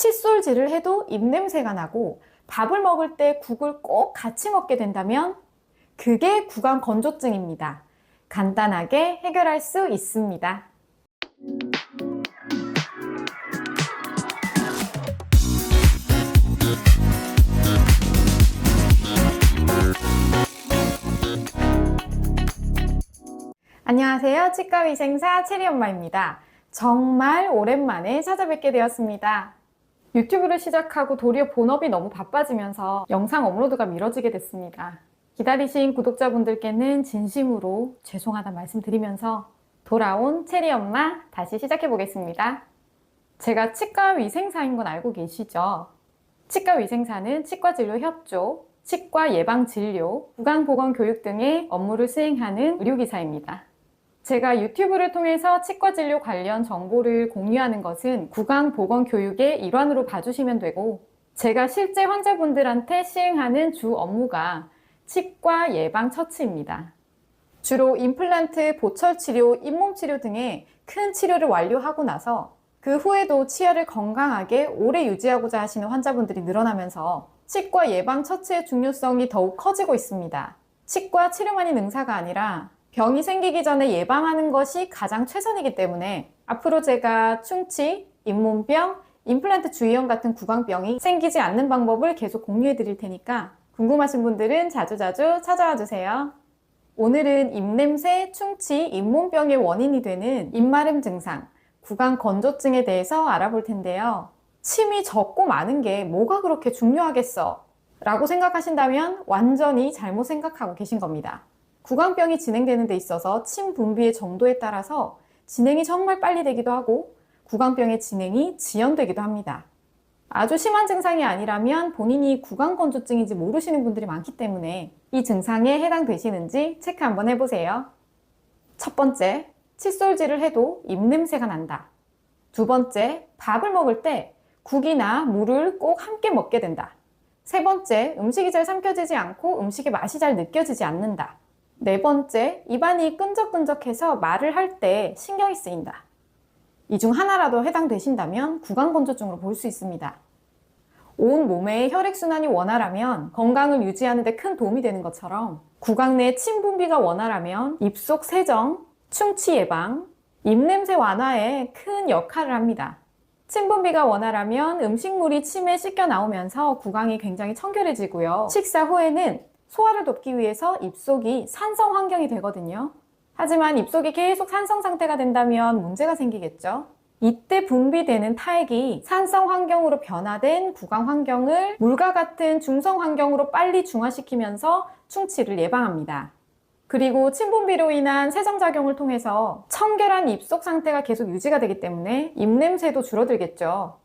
칫솔질을 해도 입냄새가 나고 밥을 먹을 때 국을 꼭 같이 먹게 된다면 그게 구강 건조증입니다. 간단하게 해결할 수 있습니다. 안녕하세요. 치과위생사 체리 엄마입니다. 정말 오랜만에 찾아뵙게 되었습니다. 유튜브를 시작하고 도리어 본업이 너무 바빠지면서 영상 업로드가 미뤄지게 됐습니다. 기다리신 구독자분들께는 진심으로 죄송하다 말씀드리면서 돌아온 체리 엄마 다시 시작해 보겠습니다. 제가 치과 위생사인 건 알고 계시죠? 치과 위생사는 치과 진료 협조, 치과 예방 진료, 구강 보건 교육 등의 업무를 수행하는 의료기사입니다. 제가 유튜브를 통해서 치과 진료 관련 정보를 공유하는 것은 구강 보건 교육의 일환으로 봐주시면 되고, 제가 실제 환자분들한테 시행하는 주 업무가 치과 예방 처치입니다. 주로 임플란트, 보철 치료, 잇몸 치료 등의 큰 치료를 완료하고 나서 그 후에도 치아를 건강하게 오래 유지하고자 하시는 환자분들이 늘어나면서 치과 예방 처치의 중요성이 더욱 커지고 있습니다. 치과 치료만이 능사가 아니라 병이 생기기 전에 예방하는 것이 가장 최선이기 때문에 앞으로 제가 충치, 잇몸병, 임플란트 주의염 같은 구강병이 생기지 않는 방법을 계속 공유해 드릴 테니까 궁금하신 분들은 자주자주 찾아와 주세요. 오늘은 입냄새, 충치, 잇몸병의 원인이 되는 입마름 증상, 구강 건조증에 대해서 알아볼 텐데요. 침이 적고 많은 게 뭐가 그렇게 중요하겠어? 라고 생각하신다면 완전히 잘못 생각하고 계신 겁니다. 구강병이 진행되는 데 있어서 침 분비의 정도에 따라서 진행이 정말 빨리 되기도 하고 구강병의 진행이 지연되기도 합니다. 아주 심한 증상이 아니라면 본인이 구강건조증인지 모르시는 분들이 많기 때문에 이 증상에 해당되시는지 체크 한번 해보세요. 첫 번째, 칫솔질을 해도 입냄새가 난다. 두 번째, 밥을 먹을 때 국이나 물을 꼭 함께 먹게 된다. 세 번째, 음식이 잘 삼켜지지 않고 음식의 맛이 잘 느껴지지 않는다. 네 번째, 입안이 끈적끈적해서 말을 할 때 신경이 쓰인다. 이 중 하나라도 해당되신다면 구강건조증으로 볼 수 있습니다. 온 몸의 혈액순환이 원활하면 건강을 유지하는 데 큰 도움이 되는 것처럼 구강 내 침 분비가 원활하면 입속 세정, 충치 예방, 입냄새 완화에 큰 역할을 합니다. 침 분비가 원활하면 음식물이 침에 씻겨 나오면서 구강이 굉장히 청결해지고요. 식사 후에는 소화를 돕기 위해서 입속이 산성 환경이 되거든요. 하지만 입속이 계속 산성 상태가 된다면 문제가 생기겠죠. 이때 분비되는 타액이 산성 환경으로 변화된 구강 환경을 물과 같은 중성 환경으로 빨리 중화시키면서 충치를 예방합니다. 그리고 침분비로 인한 세정작용을 통해서 청결한 입속 상태가 계속 유지가 되기 때문에 입냄새도 줄어들겠죠.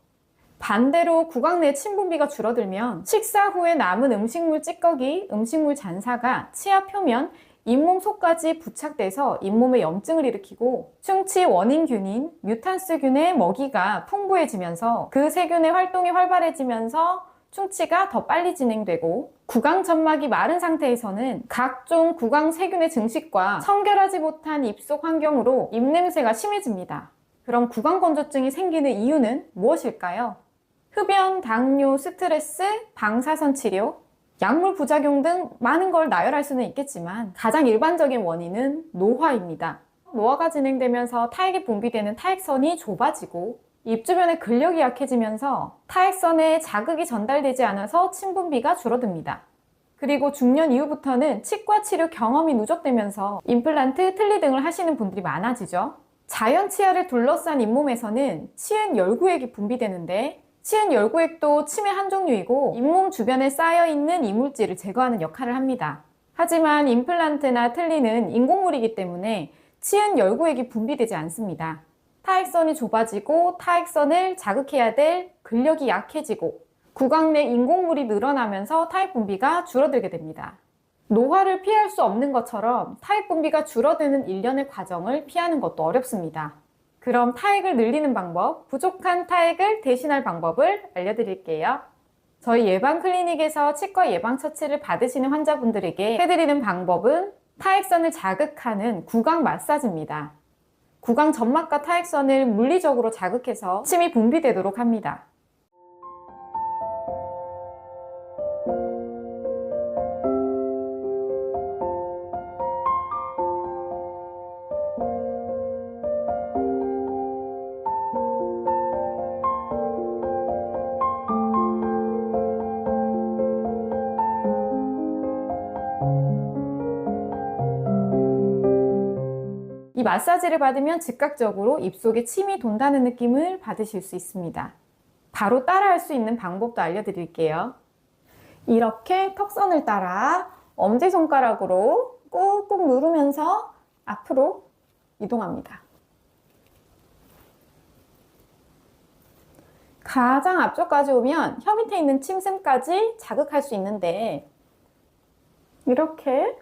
반대로 구강 내 침분비가 줄어들면 식사 후에 남은 음식물 찌꺼기, 음식물 잔사가 치아 표면, 잇몸 속까지 부착돼서 잇몸에 염증을 일으키고 충치 원인균인 뮤탄스균의 먹이가 풍부해지면서 그 세균의 활동이 활발해지면서 충치가 더 빨리 진행되고 구강 점막이 마른 상태에서는 각종 구강 세균의 증식과 청결하지 못한 입속 환경으로 입냄새가 심해집니다. 그럼 구강 건조증이 생기는 이유는 무엇일까요? 흡연, 당뇨, 스트레스, 방사선 치료, 약물 부작용 등 많은 걸 나열할 수는 있겠지만 가장 일반적인 원인은 노화입니다. 노화가 진행되면서 타액이 분비되는 타액선이 좁아지고 입 주변의 근력이 약해지면서 타액선에 자극이 전달되지 않아서 침분비가 줄어듭니다. 그리고 중년 이후부터는 치과 치료 경험이 누적되면서 임플란트, 틀니 등을 하시는 분들이 많아지죠. 자연 치아를 둘러싼 잇몸에서는 치은 열구액이 분비되는데 치은 열구액도 침의 한 종류이고 잇몸 주변에 쌓여있는 이물질을 제거하는 역할을 합니다. 하지만 임플란트나 틀니는 인공물이기 때문에 치은 열구액이 분비되지 않습니다. 타액선이 좁아지고 타액선을 자극해야 될 근력이 약해지고 구강 내 인공물이 늘어나면서 타액 분비가 줄어들게 됩니다. 노화를 피할 수 없는 것처럼 타액 분비가 줄어드는 일련의 과정을 피하는 것도 어렵습니다. 그럼 타액을 늘리는 방법, 부족한 타액을 대신할 방법을 알려드릴게요. 저희 예방 클리닉에서 치과 예방 처치를 받으시는 환자분들에게 해드리는 방법은 타액선을 자극하는 구강 마사지입니다. 구강 점막과 타액선을 물리적으로 자극해서 침이 분비되도록 합니다. 마사지를 받으면 즉각적으로 입속에 침이 돈다는 느낌을 받으실 수 있습니다. 바로 따라할 수 있는 방법도 알려드릴게요. 이렇게 턱선을 따라 엄지손가락으로 꾹꾹 누르면서 앞으로 이동합니다. 가장 앞쪽까지 오면 혀 밑에 있는 침샘까지 자극할 수 있는데 이렇게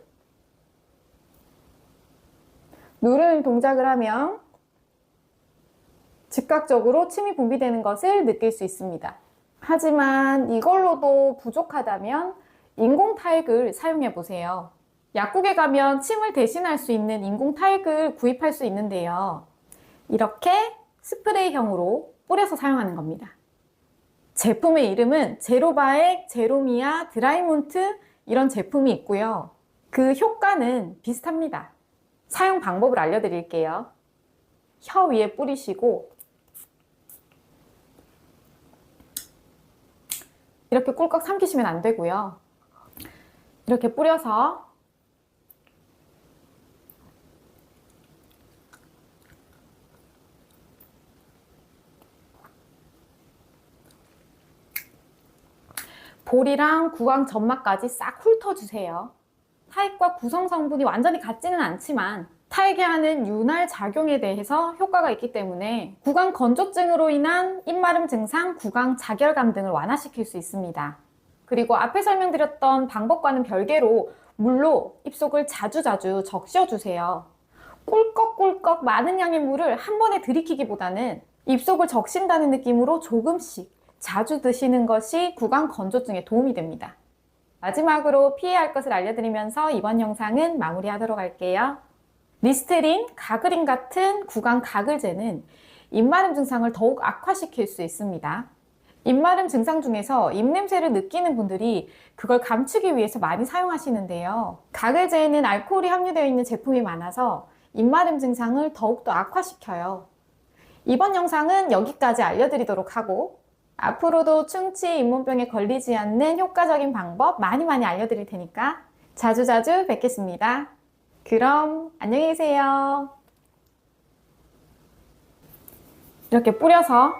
누르는 동작을 하면 즉각적으로 침이 분비되는 것을 느낄 수 있습니다. 하지만 이걸로도 부족하다면 인공 타액을 사용해 보세요. 약국에 가면 침을 대신할 수 있는 인공 타액을 구입할 수 있는데요. 이렇게 스프레이형으로 뿌려서 사용하는 겁니다. 제품의 이름은 제로바액, 제로미아, 드라이몬트 이런 제품이 있고요. 그 효과는 비슷합니다. 사용 방법을 알려드릴게요. 혀 위에 뿌리시고 이렇게 꿀꺽 삼키시면 안 되고요. 이렇게 뿌려서 볼이랑 구강 점막까지 싹 훑어주세요. 타액과 구성 성분이 완전히 같지는 않지만 타액이 하는 윤활 작용에 대해서 효과가 있기 때문에 구강 건조증으로 인한 입마름 증상, 구강 자결감 등을 완화시킬 수 있습니다. 그리고 앞에 설명드렸던 방법과는 별개로 물로 입속을 자주자주 적셔주세요. 꿀꺽꿀꺽 많은 양의 물을 한 번에 들이키기보다는 입속을 적신다는 느낌으로 조금씩 자주 드시는 것이 구강 건조증에 도움이 됩니다. 마지막으로 피해야 할 것을 알려드리면서 이번 영상은 마무리하도록 할게요. 리스테린, 가그린 같은 구강 가글제는 입마름 증상을 더욱 악화시킬 수 있습니다. 입마름 증상 중에서 입냄새를 느끼는 분들이 그걸 감추기 위해서 많이 사용하시는데요. 가글제에는 알코올이 함유되어 있는 제품이 많아서 입마름 증상을 더욱더 악화시켜요. 이번 영상은 여기까지 알려드리도록 하고 앞으로도 충치, 잇몸병에 걸리지 않는 효과적인 방법 많이 많이 알려드릴 테니까 자주자주 뵙겠습니다. 그럼 안녕히 계세요. 이렇게 뿌려서